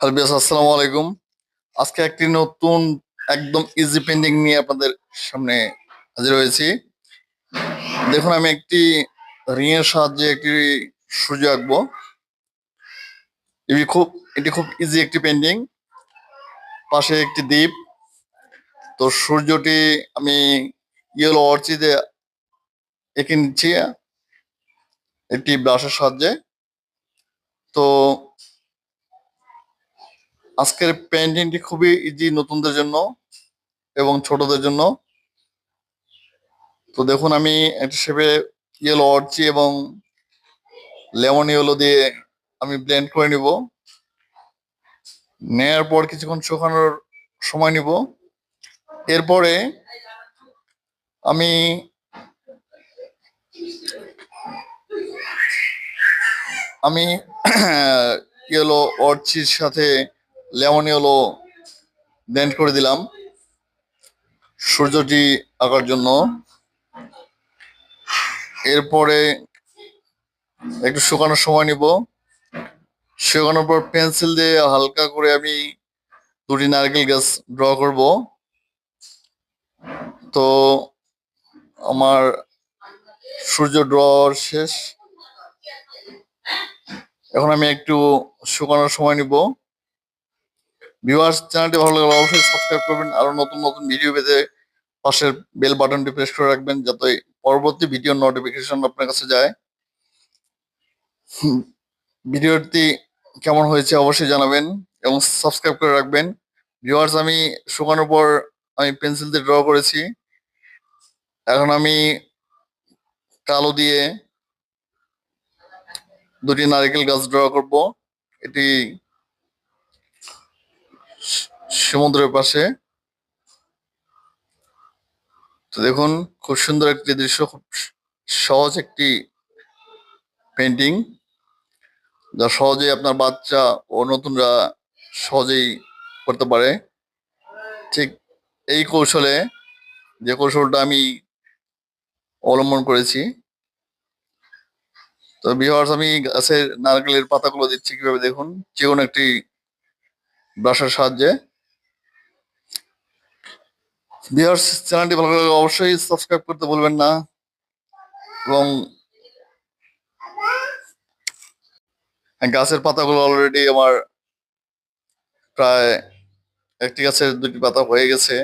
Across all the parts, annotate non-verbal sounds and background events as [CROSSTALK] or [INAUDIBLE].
Hello আসসালামু আলাইকুম। আজকে একটি নতুন, একদম ইজি পেন্টিং নিয়ে আপনাদের সামনে হাজির হয়েছি। দেখুন, আমি একটি রিং এর সাহায্যে একটি সূর্য আঁকবো। এটি খুব এটি খুব ইজি একটি পেন্টিং পাশে একটি দ্বীপ। তো সূর্যটি আমি ইয়েলো অর্চিদে এঁকে নিচ্ছি, একটি ব্রাশের সাহায্যে। তো আজকের পেন্টিংটি খুবই ইজি নতুনদের জন্য এবং ছোটদের জন্য। তো দেখুন, আমি একটা শেপে ইয়েলো অর্চি এবং লেমন ইয়েলো দিয়ে আমি ব্লেন্ড করে নিব। নেয়ার পর কিছুক্ষণ শুকানোর সময় নিব। এরপরে আমি আমি [CLEARS THROAT] ইয়েলো অর্চির সাথে লেমন ইয়েলো ব্লেন্ড করে দিলাম। সূর্যটি আঁকার জন্য। এরপরে একটু শুকানোর সময় নিব। শুকানোর পর পেন্সিল দিয়ে হালকা করে আমি দুটি নারকেল গাছ ড্র করব। তো আমার সূর্য ড্র শেষ। এখন আমি একটু শুকানোর সময় নিব। ভিউয়ার্স চ্যানেলটি ভালো লাগলে অবশ্যই সাবস্ক্রাইব করবেন। আরও নতুন নতুন ভিডিও পেতে পাশের বেল বাটনটি প্রেস করে রাখবেন যাতে পরবর্তী ভিডিও নোটিফিকেশন আপনার কাছে যায়। ভিডিওটি কেমন হয়েছে অবশ্যই জানাবেন এবং সাবস্ক্রাইব করে রাখবেন। ভিউয়ার্স আমি শুকানোর পর আমি পেন্সিল দিয়ে ড্র করেছি। এখন আমি কালো দিয়ে দুটি নারকেল গাছ ড্র করব। এটি সমুদ্রের পাশে। তো দেখুন, খুব সুন্দর একটি দৃশ্য, খুব সহজ একটি পেন্টিং যা সহজেই আপনার বাচ্চা ও নতুনরা সহজেই করতে পারে। ঠিক এই কৌশলে যে কৌশলটা আমি অবলম্বন করেছি। তো ভিউয়ার্স আমি গাছের নারকেলের পাতাগুলো দিচ্ছি কীভাবে দেখুন। যে কোনো একটি ব্রাশের সাহায্যে। ভিউয়ার্স চ্যানেলটি ভালো লাগলে অবশ্যই সাবস্ক্রাইব করতে বলবেন না। এবং গাছের পাতাগুলো অলরেডি আমার প্রায় একটি গাছের দুটি পাতা হয়ে গেছে।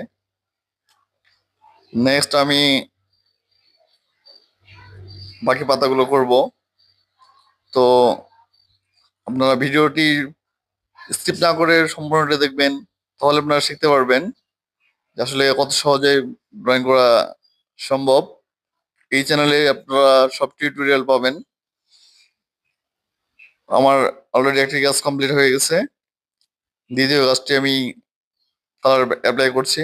নেক্সট আমি বাকি পাতাগুলো করব। তো আপনারা ভিডিওটি স্কিপ না করে সম্পূর্ণটা দেখবেন, তাহলে আপনারা শিখতে পারবেন। আসলে কত সহজে ড্রয়িং করা সম্ভব, এই চ্যানেলে আপনারা সব টিউটোরিয়াল পাবেন। আমার অলরেডি একটি কাজ কমপ্লিট হয়ে গেছে। দ্বিতীয় কাজটি আমি কালার অ্যাপ্লাই করছি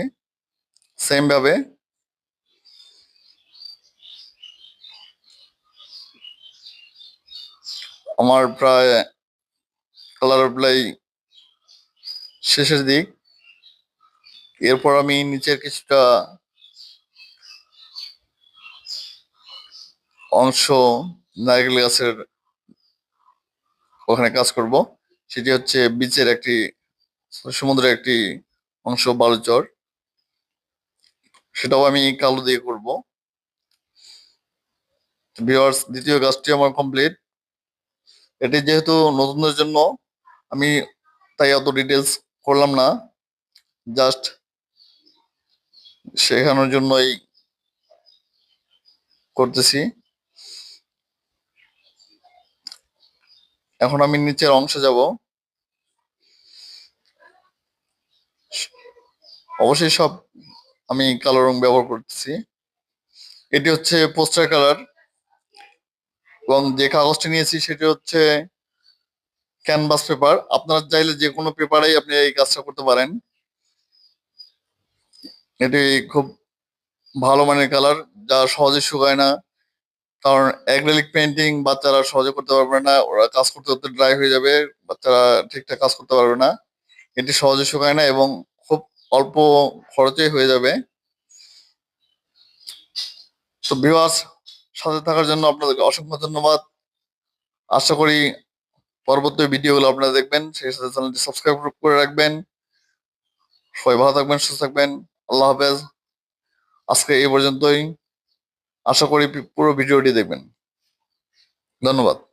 সেম ভাবে। আমার প্রায় কালার অ্যাপ্লাই শেষের দিক। এরপর আমি নিচের কিছুটা অংশ নারকেল গাছের ওখানে কাজ করব। সেটি হচ্ছে বিচের একটি, সমুদ্রের একটি অংশ বালুচর সেটাও আমি কালো দিয়ে করব। ভিউয়ার্স, দ্বিতীয় গাছটি আমার কমপ্লিট। এটি যেহেতু নতুনদের জন্য, আমি তাই অত ডিটেলস করলাম না। জাস্ট শেখানোর জন্যই করতেছি। এখন আমি নিচের অংশে যাব। অবশ্যই সব আমি কালো রং ব্যবহার করতেছি। এটি হচ্ছে পোস্টার কালার এবং যে কাগজটি নিয়েছি সেটি হচ্ছে ক্যানভাস পেপার। আপনারা চাইলে যে কোনো পেপারেই আপনি এই কাজটা করতে পারেন। এটি খুব ভালো মানের কালার, যা সহজে শুকায় না। কারণ অ্যাক্রিলিক পেন্টিং বাচ্চারা সহজে করতে পারবে না, ওরা কাজ করতে করতে ড্রাই হয়ে যাবে, বাচ্চারা ঠিকঠাক কাজ করতে পারবে না। এটি সহজে শুকায় না এবং খুব অল্প খরচে হয়ে যাবে। তো ভিউয়ার্স সাথে থাকার জন্য আপনাদেরকে অসংখ্য ধন্যবাদ। আশা করি পরবর্তী ভিডিওগুলো আপনারা দেখবেন, সেই সাথে চ্যানেলটি সাবস্ক্রাইব করে রাখবেন। সবাই ভালো থাকবেন, সুস্থ থাকবেন। আল্লাহ হাফেজ। আজকে এই পর্যন্তই। আশা করি পুরো ভিডিওটি দেখবেন। ধন্যবাদ।